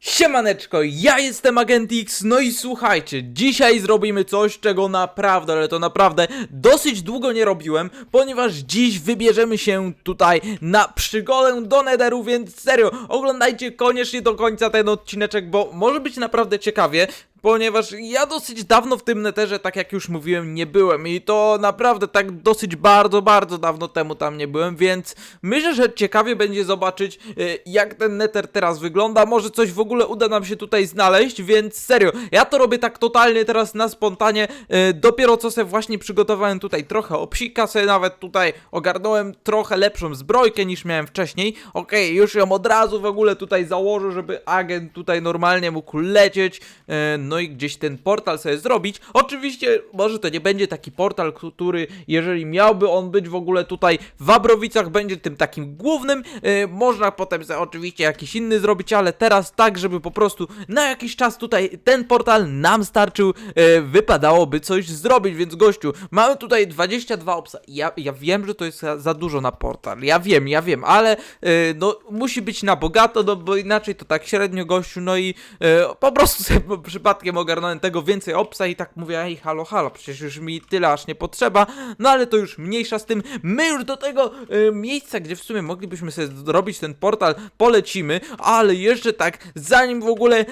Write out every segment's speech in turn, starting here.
Siemaneczko, ja jestem Agent X, no i słuchajcie, dzisiaj zrobimy coś, czego naprawdę, ale to naprawdę dosyć długo nie robiłem, ponieważ dziś wybierzemy się tutaj na przygodę do Netheru, więc serio, oglądajcie koniecznie do końca ten odcineczek, bo może być naprawdę ciekawie, ponieważ ja dosyć dawno w tym neterze, tak jak już mówiłem, nie byłem i to naprawdę tak dosyć bardzo, bardzo dawno temu tam nie byłem, więc myślę, że ciekawie będzie zobaczyć e, jak ten neter teraz wygląda, może coś w ogóle uda nam się tutaj znaleźć, więc serio, ja to robię tak totalnie teraz na spontanie, e, dopiero co sobie właśnie przygotowałem tutaj trochę obsika, sobie nawet tutaj ogarnąłem trochę lepszą zbrojkę niż miałem wcześniej, okej, już ją od razu w ogóle tutaj założę, żeby agent tutaj normalnie mógł lecieć, e, no i gdzieś ten portal sobie zrobić. Oczywiście, może to nie będzie taki portal, który, jeżeli miałby on być w ogóle tutaj w Abrowicach, będzie tym takim głównym. E, można potem sobie oczywiście jakiś inny zrobić, ale teraz tak, żeby po prostu na jakiś czas tutaj ten portal nam starczył, e, wypadałoby coś zrobić, więc gościu, mamy tutaj 22 obsa. Ja, ja wiem, że to jest za, dużo na portal, ja wiem, ja wiem, ale e, no musi być na bogato, no bo inaczej to tak średnio gościu, no i e, po prostu sobie po- przypadkiem ogarnąłem tego więcej obsa i tak mówię, ej halo, halo, przecież już mi tyle aż nie potrzeba, no ale to już mniejsza z tym, my już do tego e, miejsca, gdzie w sumie moglibyśmy sobie zrobić ten portal, polecimy, ale jeszcze tak, zanim w ogóle e,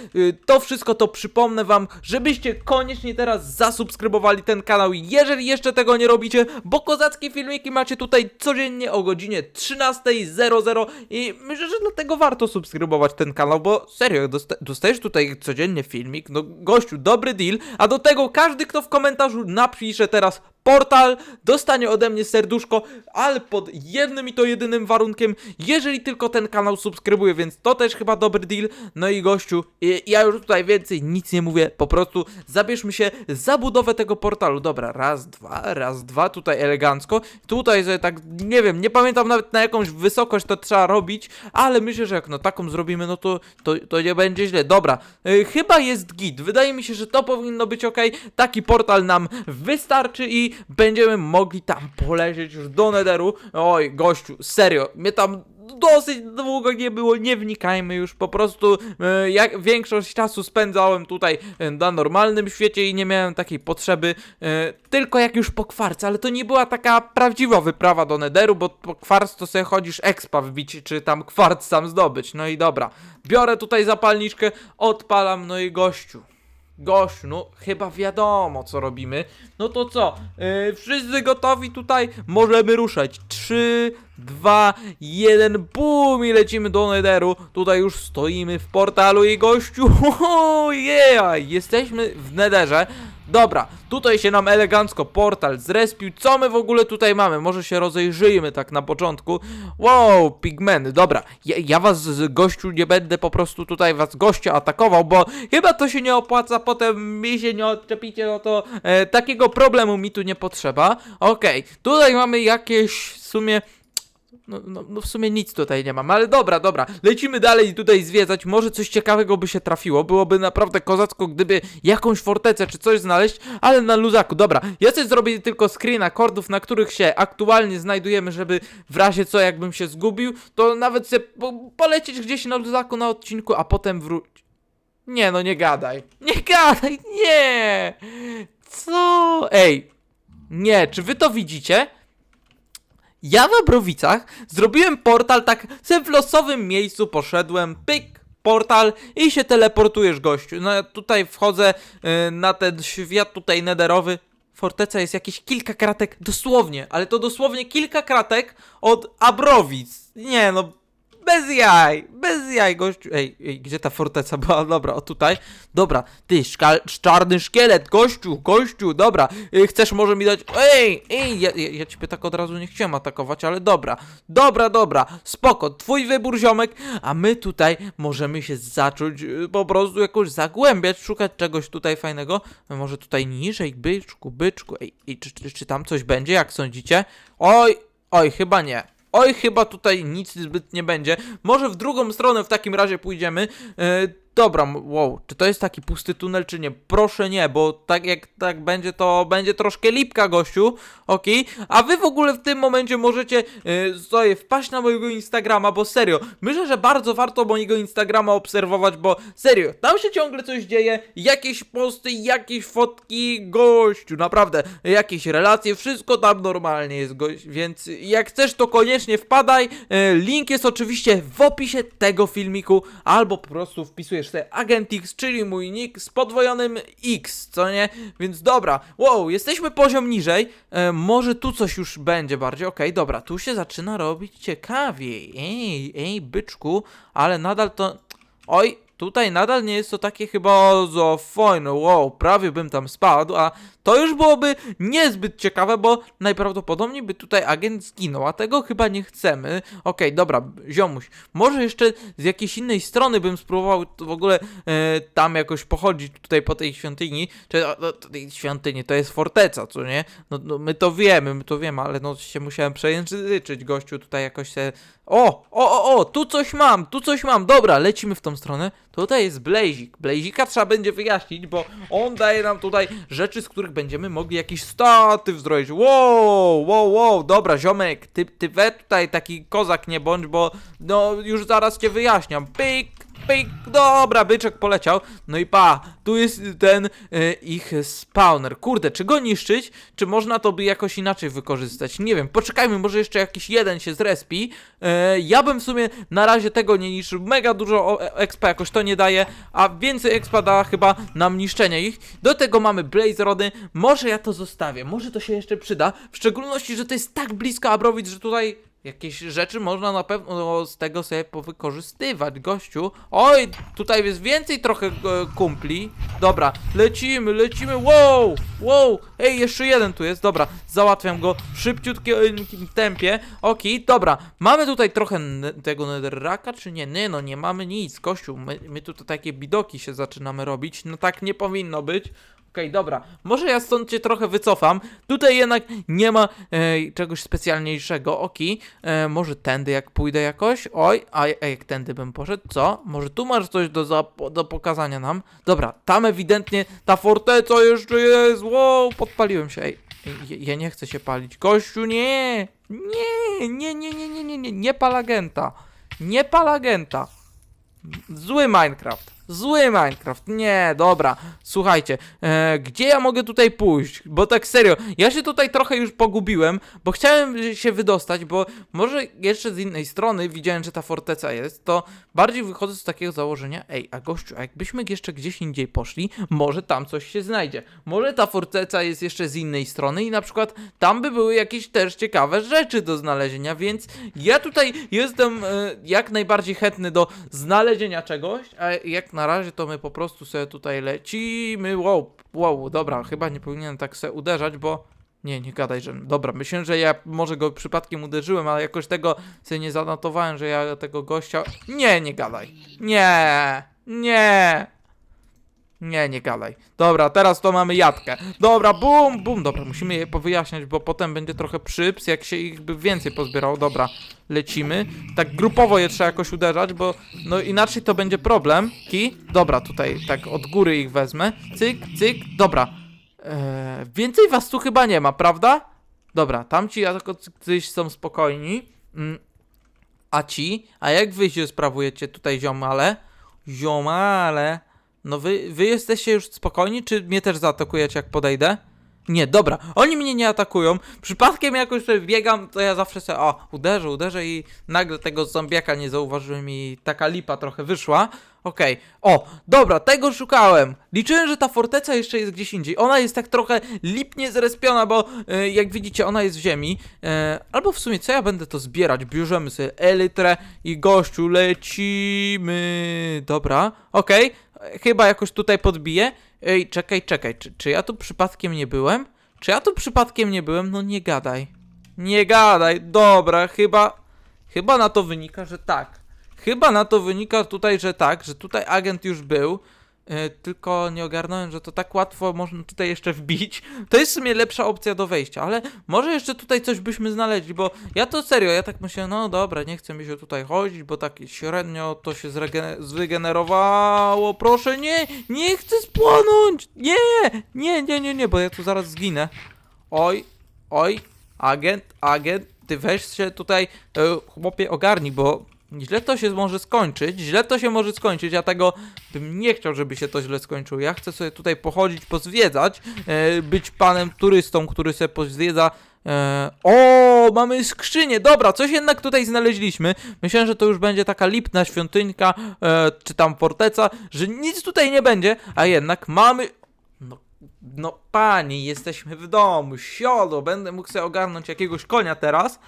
to wszystko, to przypomnę wam, żebyście koniecznie teraz zasubskrybowali ten kanał, jeżeli jeszcze tego nie robicie, bo kozackie filmiki macie tutaj codziennie o godzinie 13.00 i myślę, że dlatego warto subskrybować ten kanał, bo serio, dostajesz tutaj codziennie filmik, no gościu, dobry deal, a do tego każdy, kto w komentarzu napisze teraz portal, dostanie ode mnie serduszko, ale pod jednym i to jedynym warunkiem, jeżeli tylko ten kanał subskrybuje, więc to też chyba dobry deal. No i gościu, ja już tutaj więcej nic nie mówię, po prostu zabierzmy się za budowę tego portalu. Dobra, raz, dwa, raz, dwa, tutaj elegancko. Tutaj sobie tak, nie wiem, nie pamiętam nawet na jakąś wysokość to trzeba robić, ale myślę, że jak no taką zrobimy, no to, to, to nie będzie źle. Dobra, y, chyba jest git. Wydaje mi się, że to powinno być ok. Taki portal nam wystarczy i będziemy mogli tam polecieć już do Netheru. Oj, gościu, serio, mnie tam dosyć długo nie było, nie wnikajmy już, po prostu e, jak większość czasu spędzałem tutaj e, na normalnym świecie i nie miałem takiej potrzeby, e, tylko jak już po kwarc, ale to nie była taka prawdziwa wyprawa do Netheru, bo po kwarc to sobie chodzisz expa wbić, czy tam kwarc sam zdobyć, no i dobra, biorę tutaj zapalniczkę, odpalam, no i gościu. Gościu, no chyba wiadomo co robimy. No to co? Yy, wszyscy gotowi tutaj? Możemy ruszać. 3, 2, 1, bum i lecimy do Netheru. Tutaj już stoimy w portalu i gościu. Ho, yeah! Jesteśmy w Netherze. Dobra, tutaj się nam elegancko portal zrespił. Co my w ogóle tutaj mamy? Może się rozejrzyjmy tak na początku. Wow, pigmeny, dobra. Ja, ja was z gościu nie będę po prostu tutaj was gościa atakował, bo chyba to się nie opłaca, potem mi się nie odczepicie, no to e, takiego problemu mi tu nie potrzeba. Okej, tutaj mamy jakieś w sumie no, no, no w sumie nic tutaj nie mam, ale dobra, dobra, lecimy dalej tutaj zwiedzać, może coś ciekawego by się trafiło, byłoby naprawdę kozacko, gdyby jakąś fortecę czy coś znaleźć, ale na luzaku, dobra, ja coś zrobię tylko screen akordów, na których się aktualnie znajdujemy, żeby w razie co, jakbym się zgubił, to nawet sobie po, polecieć gdzieś na luzaku na odcinku, a potem wrócić. Nie no, nie gadaj, nie gadaj, nie! Co? Ej, nie, czy wy to widzicie? Ja w Abrowicach zrobiłem portal tak, se w losowym miejscu poszedłem, pyk, portal i się teleportujesz gościu. No ja tutaj wchodzę y, na ten świat tutaj nederowy. Forteca jest jakieś kilka kratek, dosłownie, ale to dosłownie kilka kratek od Abrowic. Nie no, bez jaj, bez jaj, gościu. Ej, ej, gdzie ta forteca była? Dobra, o tutaj. Dobra, ty, czarny szkielet, gościu, gościu, dobra. Y, chcesz może mi dać... Ej, ej, ja, ja, ja ciebie tak od razu nie chciałem atakować, ale dobra. Dobra, dobra, spoko, twój wybór, ziomek. A my tutaj możemy się zacząć y, po prostu jakoś zagłębiać, szukać czegoś tutaj fajnego. Może tutaj niżej, byczku, byczku. Ej, ej czy, czy, czy tam coś będzie, jak sądzicie? Oj, oj, chyba nie. Oj, chyba tutaj nic zbyt nie będzie. Może w drugą stronę w takim razie pójdziemy. E, dobra, wow, czy to jest taki pusty tunel, czy nie? Proszę nie, bo tak jak tak będzie, to będzie troszkę lipka, gościu, okej? A wy w ogóle w tym momencie możecie yy, sobie wpaść na mojego Instagrama, bo serio, myślę, że bardzo warto mojego Instagrama obserwować, bo serio, tam się ciągle coś dzieje, jakieś posty, jakieś fotki, gościu, naprawdę, jakieś relacje, wszystko tam normalnie jest, gość, więc jak chcesz, to koniecznie wpadaj, e, link jest oczywiście w opisie tego filmiku, albo po prostu wpisujesz sobie AgentX, czyli mój nick z podwojonym X, co nie? Więc dobra, wow, jesteśmy poziom niżej, e, może tu coś już będzie bardziej, okej, dobra, tu się zaczyna robić ciekawiej, ej, ej, byczku, ale nadal to, oj, tutaj nadal nie jest to takie chyba za fajne, wow, prawie bym tam spadł, a to już byłoby niezbyt ciekawe, bo najprawdopodobniej by tutaj agent zginął, a tego chyba nie chcemy. Okej, dobra, ziomuś, może jeszcze z jakiejś innej strony bym spróbował w ogóle e, tam jakoś pochodzić tutaj po tej świątyni, czy no, tej świątyni, to jest forteca, co nie? No, no my to wiemy, my to wiemy, ale no się musiałem przejęzyczyć, gościu tutaj jakoś się... O, o, o, o, tu coś mam, tu coś mam, dobra, lecimy w tą stronę. Tutaj jest Blazik. Blazika trzeba będzie wyjaśnić, bo on daje nam tutaj rzeczy, z których będziemy mogli jakiś statyw zrobić. Wow, wow, wow, dobra, ziomek, ty, ty we tutaj taki kozak nie bądź, bo no już zaraz cię wyjaśniam. Pyk, pyk, dobra, byczek poleciał. No i pa, tu jest ten e, ich spawner. Kurde, czy go niszczyć, czy można to by jakoś inaczej wykorzystać? Nie wiem, poczekajmy, może jeszcze jakiś jeden się zrespi. E, ja bym w sumie na razie tego nie niszczył. Mega dużo e, expa jakoś to nie daje, a więcej expa da chyba nam niszczenie ich. Do tego mamy Blaze Rody. Może ja to zostawię, może to się jeszcze przyda. W szczególności, że to jest tak blisko Abrowic, że tutaj jakieś rzeczy można na pewno z tego sobie powykorzystywać, gościu. Oj, tutaj jest więcej trochę e, kumpli. Dobra, lecimy, lecimy, wow, wow. Ej, jeszcze jeden tu jest, dobra, załatwiam go w szybciutkim tempie. Okej, dobra, mamy tutaj trochę tego netherraka, czy nie? Nie, no nie mamy nic, gościu, my, my tutaj takie bidoki się zaczynamy robić, no tak nie powinno być. Okej, dobra. Może ja stąd cię trochę wycofam. Tutaj jednak nie ma e, czegoś specjalniejszego. Okej. E, może tędy jak pójdę jakoś? Oj, a, a jak tędy bym poszedł? Co? Może tu masz coś do, zap- do pokazania nam? Dobra, tam ewidentnie ta forteca jeszcze jest. Wow, podpaliłem się. Ej, ja nie chcę się palić. Gościu, nie! Nie, nie, nie, nie, nie, nie, nie, nie pal agenta. Nie pal agenta. Zły Minecraft. Zły Minecraft. Nie, dobra. Słuchajcie, e, gdzie ja mogę tutaj pójść? Bo tak serio, ja się tutaj trochę już pogubiłem, bo chciałem się wydostać, bo może jeszcze z innej strony widziałem, że ta forteca jest, to bardziej wychodzę z takiego założenia, ej, a gościu, a jakbyśmy jeszcze gdzieś indziej poszli, może tam coś się znajdzie. Może ta forteca jest jeszcze z innej strony i na przykład tam by były jakieś też ciekawe rzeczy do znalezienia, więc ja tutaj jestem e, jak najbardziej chętny do znalezienia czegoś, a jak na razie to my po prostu sobie tutaj lecimy. Wow, wow, dobra, chyba nie powinienem tak se uderzać, bo nie, nie gadaj, że. Dobra, myślę, że ja może go przypadkiem uderzyłem, ale jakoś tego sobie nie zanotowałem, że ja tego gościa. Nie, nie gadaj. Nie, nie. Nie, nie gadaj. Dobra, teraz to mamy jatkę. Dobra, bum, bum. Dobra, musimy je powyjaśniać, bo potem będzie trochę przyps, jak się ich by więcej pozbierało. Dobra, lecimy. Tak grupowo je trzeba jakoś uderzać, bo no inaczej to będzie problem. Ki? Dobra, tutaj tak od góry ich wezmę. Cyk, cyk, dobra. Eee, więcej was tu chyba nie ma, prawda? Dobra, tamci jakoś są spokojni. Mm. A ci? A jak wy się sprawujecie tutaj, ziomale? Ziomale. No wy, wy jesteście już spokojni, czy mnie też zaatakujecie jak podejdę? Nie, dobra, oni mnie nie atakują. Przypadkiem jakoś sobie biegam, to ja zawsze sobie, o, uderzę, uderzę i nagle tego zombiaka nie zauważyłem i taka lipa trochę wyszła. Okej, o, dobra, tego szukałem. Liczyłem, że ta forteca jeszcze jest gdzieś indziej. Ona jest tak trochę lipnie zrespiona, bo e, jak widzicie, ona jest w ziemi. E, albo w sumie, co ja będę to zbierać? Bierzemy sobie elytrę i gościu, lecimy. Dobra, okej, e, chyba jakoś tutaj podbiję. Ej, czekaj, czekaj, czy, czy ja tu przypadkiem nie byłem? Czy ja tu przypadkiem nie byłem? No nie gadaj. Nie gadaj, dobra, chyba. Chyba na to wynika, że tak. Chyba na to wynika tutaj, że tak, że tutaj agent już był. E, tylko nie ogarnąłem, że to tak łatwo można tutaj jeszcze wbić. To jest w sumie lepsza opcja do wejścia, ale może jeszcze tutaj coś byśmy znaleźli, bo ja to serio, ja tak myślę, no dobra, nie chce mi się tutaj chodzić, bo tak średnio to się zregen- zregenerowało. Proszę, nie, nie chcę spłonąć! Nie, nie, nie, nie, nie, bo ja tu zaraz zginę. Oj, oj, agent, agent, ty weź się tutaj, e, chłopie, ogarnij, bo źle to się może skończyć, źle to się może skończyć, ja tego bym nie chciał, żeby się to źle skończyło. Ja chcę sobie tutaj pochodzić, pozwiedzać, e, być panem turystą, który sobie pozwiedza. E, o, mamy skrzynię, dobra, coś jednak tutaj znaleźliśmy. Myślałem, że to już będzie taka lipna świątynka, e, czy tam forteca, że nic tutaj nie będzie, a jednak mamy... No, no pani, jesteśmy w domu, siodło, będę mógł sobie ogarnąć jakiegoś konia teraz,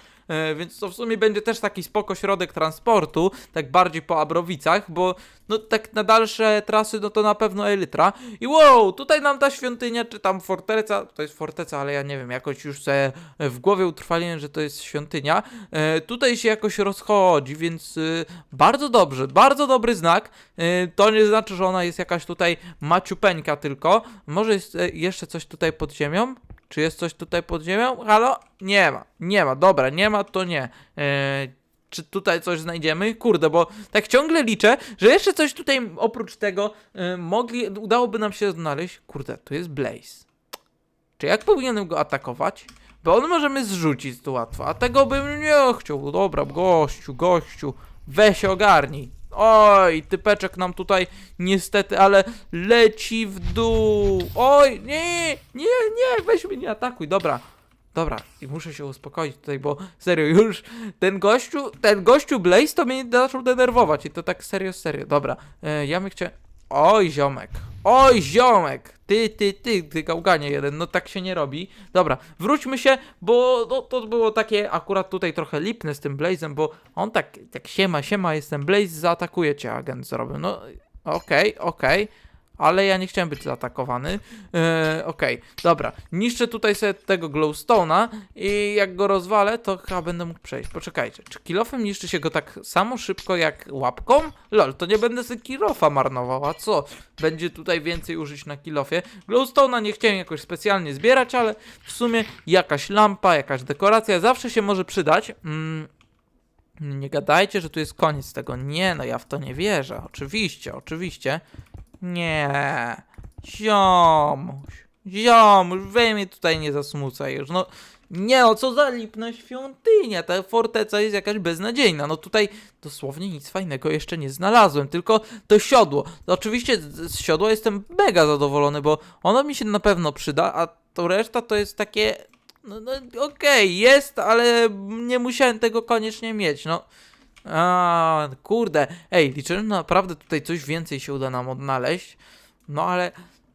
więc to w sumie będzie też taki spoko środek transportu, tak bardziej po Abrowicach, bo no tak na dalsze trasy, no to na pewno Elytra. I wow, tutaj nam ta świątynia, czy tam forteca, to jest forteca, ale ja nie wiem, jakoś już sobie w głowie utrwaliłem, że to jest świątynia. E, tutaj się jakoś rozchodzi, więc e, bardzo dobrze, bardzo dobry znak. E, to nie znaczy, że ona jest jakaś tutaj maciupeńka tylko. Może jest e, jeszcze coś tutaj pod ziemią? Czy jest coś tutaj pod ziemią? Halo? Nie ma, nie ma, dobra, nie ma, to nie. E, czy tutaj coś znajdziemy? Kurde, bo tak ciągle liczę, że jeszcze coś tutaj oprócz tego e, mogli, udałoby nam się znaleźć. Kurde, tu jest Blaze. Czy jak powinienem go atakować? Bo on możemy zrzucić tu łatwo, a tego bym nie chciał. Dobra, gościu, gościu, weź ogarnij. Oj, typeczek nam tutaj niestety, ale leci w dół. Oj, nie, nie, nie, weź mnie, nie atakuj, dobra. Dobra, i muszę się uspokoić tutaj, bo serio, już ten gościu, ten gościu Blaze to mnie zaczął denerwować i to tak serio, serio. Dobra, e, ja bym chciał... Oj, ziomek, oj, ziomek, ty, ty, ty, ty gałganie jeden, no tak się nie robi. Dobra, wróćmy się, bo no, to było takie akurat tutaj trochę lipne z tym Blazem, bo on tak, tak siema, siema, jestem Blaze, zaatakuje cię agent zrobił. No, okej, okej. Ale ja nie chciałem być zaatakowany. Eee, Okej, dobra. Niszczę tutaj sobie tego glowstone'a i jak go rozwalę, to chyba będę mógł przejść. Poczekajcie, czy kilofem niszczy się go tak samo szybko jak łapką? Lol, to nie będę sobie kilofa marnował, a co? Będzie tutaj więcej użyć na kilofie. Glowstone'a nie chciałem jakoś specjalnie zbierać, ale w sumie jakaś lampa, jakaś dekoracja zawsze się może przydać. Mm. Nie gadajcie, że tu jest koniec tego. Nie, no ja w to nie wierzę. Oczywiście, oczywiście. Nie. Ziomuś. Ziomuś, wy mnie tutaj nie zasmucaj już. No, nie no, co za lipna świątynia. Ta forteca jest jakaś beznadziejna. No tutaj dosłownie nic fajnego jeszcze nie znalazłem. Tylko to siodło. Oczywiście z siodła jestem mega zadowolony, bo ono mi się na pewno przyda, a to reszta to jest takie... No, no okej, jest, ale nie musiałem tego koniecznie mieć, no. A, kurde. Ej, liczyłem, naprawdę tutaj coś więcej się uda nam odnaleźć. No ale,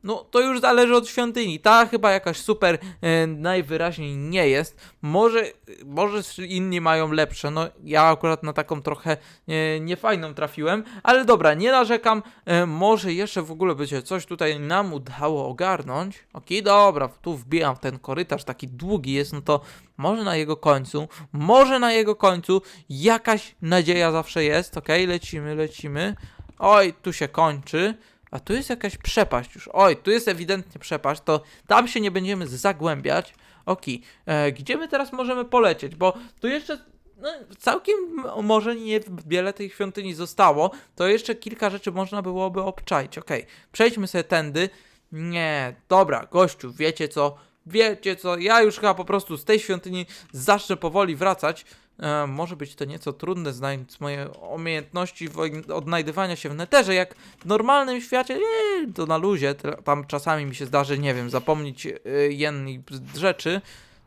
no to już zależy od świątyni. Ta chyba jakaś super e, najwyraźniej nie jest. Może, może inni mają lepsze. No ja akurat na taką trochę e, niefajną trafiłem. Ale dobra, nie narzekam. E, może jeszcze w ogóle by się coś tutaj nam udało ogarnąć. Okej, dobra, tu wbijam w ten korytarz, taki długi jest, no to może na jego końcu, może na jego końcu jakaś nadzieja zawsze jest. Okej, lecimy, lecimy. Oj, tu się kończy. A tu jest jakaś przepaść już. Oj, tu jest ewidentnie przepaść, to tam się nie będziemy zagłębiać. Okej, e, gdzie my teraz możemy polecieć? Bo tu jeszcze no, całkiem może nie wiele tej świątyni zostało, to jeszcze kilka rzeczy można byłoby obczaić. Okej, przejdźmy sobie tędy. Nie, dobra, gościu, wiecie co? Wiecie co? Ja już chyba po prostu z tej świątyni zacznę powoli wracać. E, może być to nieco trudne, znając moje umiejętności odnajdywania się w neterze, jak w normalnym świecie, nie, to na luzie, tam czasami mi się zdarzy, nie wiem, zapomnieć y, jednej rzeczy,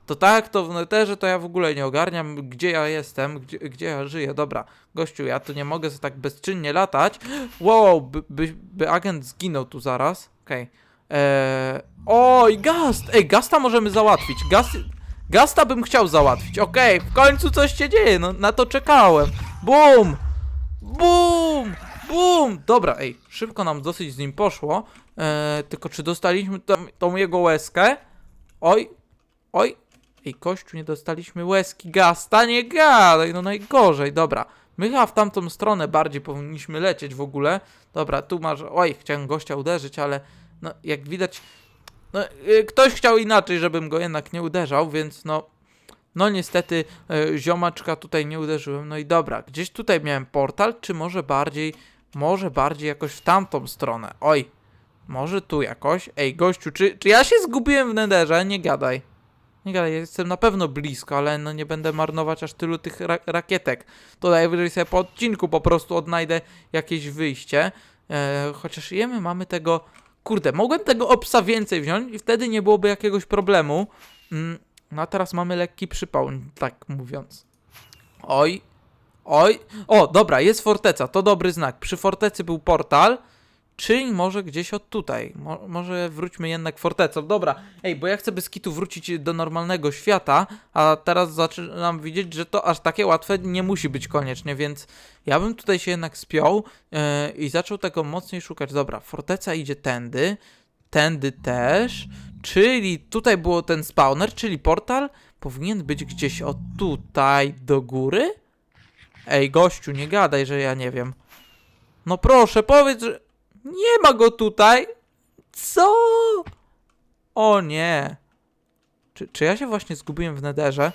to tak, to w neterze to ja w ogóle nie ogarniam, gdzie ja jestem, gdzie, gdzie ja żyję, dobra, gościu, ja tu nie mogę tak bezczynnie latać, wow, by, by, by agent zginął tu zaraz, okej, Eee, oj, gast! Ej, gasta możemy załatwić. Gast, gasta bym chciał załatwić. Okej, w końcu coś się dzieje. No, na to czekałem. Bum! Bum! Bum! Dobra, ej, szybko nam dosyć z nim poszło. Eee, tylko czy dostaliśmy tą, tą jego łezkę? Oj, oj. Ej, kościół, nie dostaliśmy łezki gasta, nie gadaj, no najgorzej. Dobra, My chyba w tamtą stronę bardziej powinniśmy lecieć w ogóle. Dobra, tu masz... Oj, chciałem gościa uderzyć, ale no jak widać... No, y, ktoś chciał inaczej, żebym go jednak nie uderzał, więc no... No niestety y, ziomaczka tutaj nie uderzyłem. No i dobra, gdzieś tutaj miałem portal, czy może bardziej... Może bardziej jakoś w tamtą stronę. Oj, może tu jakoś. Ej, gościu, czy, czy ja się zgubiłem w nederze? Nie gadaj. Nie gadaj, jestem na pewno blisko, ale no nie będę marnować aż tylu tych ra rakietek. To najwyżej sobie po odcinku po prostu odnajdę jakieś wyjście. E, chociaż jemy mamy tego... Kurde, mogłem tego obsa więcej wziąć i wtedy nie byłoby jakiegoś problemu. Mm, no a teraz mamy lekki przypał, tak mówiąc. Oj, oj. O, dobra, jest forteca, to dobry znak. Przy fortecy był portal. Czyli może gdzieś od tutaj. Mo może wróćmy jednak fortecą. Dobra, ej, bo ja chcę bez kitu wrócić do normalnego świata, a teraz zaczynam widzieć, że to aż takie łatwe nie musi być koniecznie, więc ja bym tutaj się jednak spiął yy, i zaczął tego mocniej szukać. Dobra, forteca idzie tędy, tędy też, czyli tutaj było ten spawner, czyli portal powinien być gdzieś od tutaj do góry? Ej, gościu, nie gadaj, że ja nie wiem. No proszę, powiedz, że... Nie ma go tutaj. Co? O nie. Czy, czy ja się właśnie zgubiłem w nederze?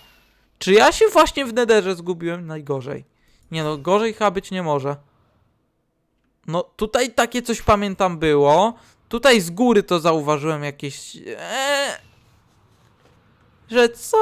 Czy ja się właśnie w nederze zgubiłem? Najgorzej. Nie no, gorzej chyba być nie może. No, tutaj takie coś pamiętam było. Tutaj z góry to zauważyłem jakieś... Eee, że co?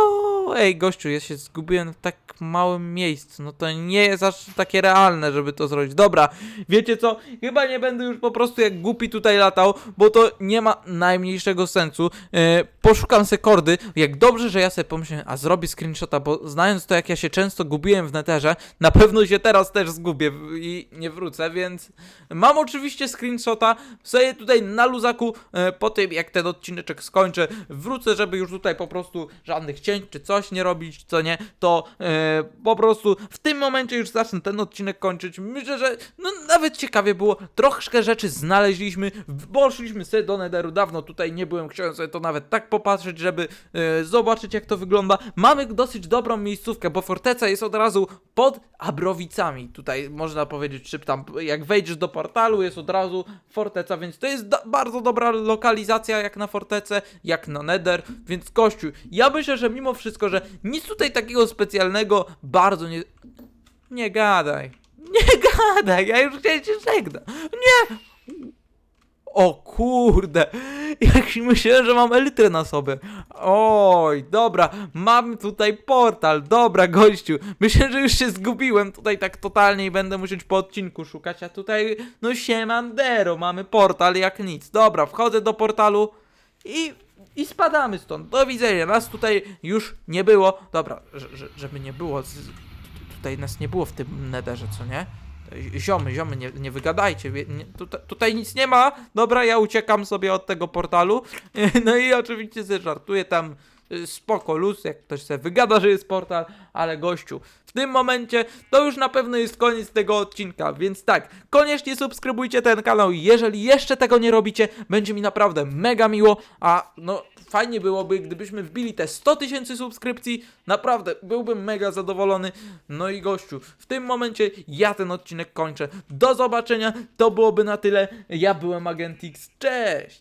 Ej, gościu, ja się zgubiłem w tak małym miejscu. No to nie jest aż takie realne, żeby to zrobić. Dobra, wiecie co? Chyba nie będę już po prostu jak głupi tutaj latał, bo to nie ma najmniejszego sensu. E, poszukam se kordy. Jak dobrze, że ja sobie pomyślałem, a zrobię screenshota, bo znając to, jak ja się często gubiłem w neterze, na pewno się teraz też zgubię i nie wrócę, więc mam oczywiście screenshota. Sobie tutaj na luzaku, e, po tym jak ten odcineczek skończę, wrócę, żeby już tutaj po prostu żadnych cięć czy coś nie robić, co nie, to e, po prostu w tym momencie już zacznę ten odcinek kończyć. Myślę, że no, nawet ciekawie było. Troszkę rzeczy znaleźliśmy, poszliśmy sobie do Netheru, dawno tutaj nie byłem, chciałem sobie to nawet tak popatrzeć, żeby e, zobaczyć jak to wygląda. Mamy dosyć dobrą miejscówkę, bo forteca jest od razu pod Abrowicami. Tutaj można powiedzieć, czy tam jak wejdziesz do portalu jest od razu forteca, więc to jest do, bardzo dobra lokalizacja jak na fortecę, jak na Nether, więc gościu, ja myślę, że mimo wszystko, że nic tutaj takiego specjalnego bardzo nie... Nie gadaj. Nie gadaj, ja już chciałem cię żegnać. Nie! O kurde, jak myślałem, że mam elytrę na sobie. Oj, dobra, mam tutaj portal, dobra gościu. Myślę, że już się zgubiłem tutaj tak totalnie i będę musieć po odcinku szukać, a tutaj, no siemandero, mamy portal jak nic. Dobra, wchodzę do portalu i, i spadamy stąd. Do widzenia, nas tutaj już nie było. Dobra, że, że, żeby nie było, z, tutaj nas nie było w tym nederze, co nie? Ziomy, ziomy, nie, nie wygadajcie, nie, tutaj, tutaj nic nie ma. Dobra, ja uciekam sobie od tego portalu. No i oczywiście żartuję tam spoko, luz, jak ktoś sobie wygada, że jest portal, ale gościu, w tym momencie to już na pewno jest koniec tego odcinka, więc tak, koniecznie subskrybujcie ten kanał, jeżeli jeszcze tego nie robicie, będzie mi naprawdę mega miło, a no fajnie byłoby, gdybyśmy wbili te 100 tysięcy subskrypcji, naprawdę byłbym mega zadowolony, no i gościu, w tym momencie ja ten odcinek kończę, do zobaczenia, to byłoby na tyle, ja byłem Agent X, cześć!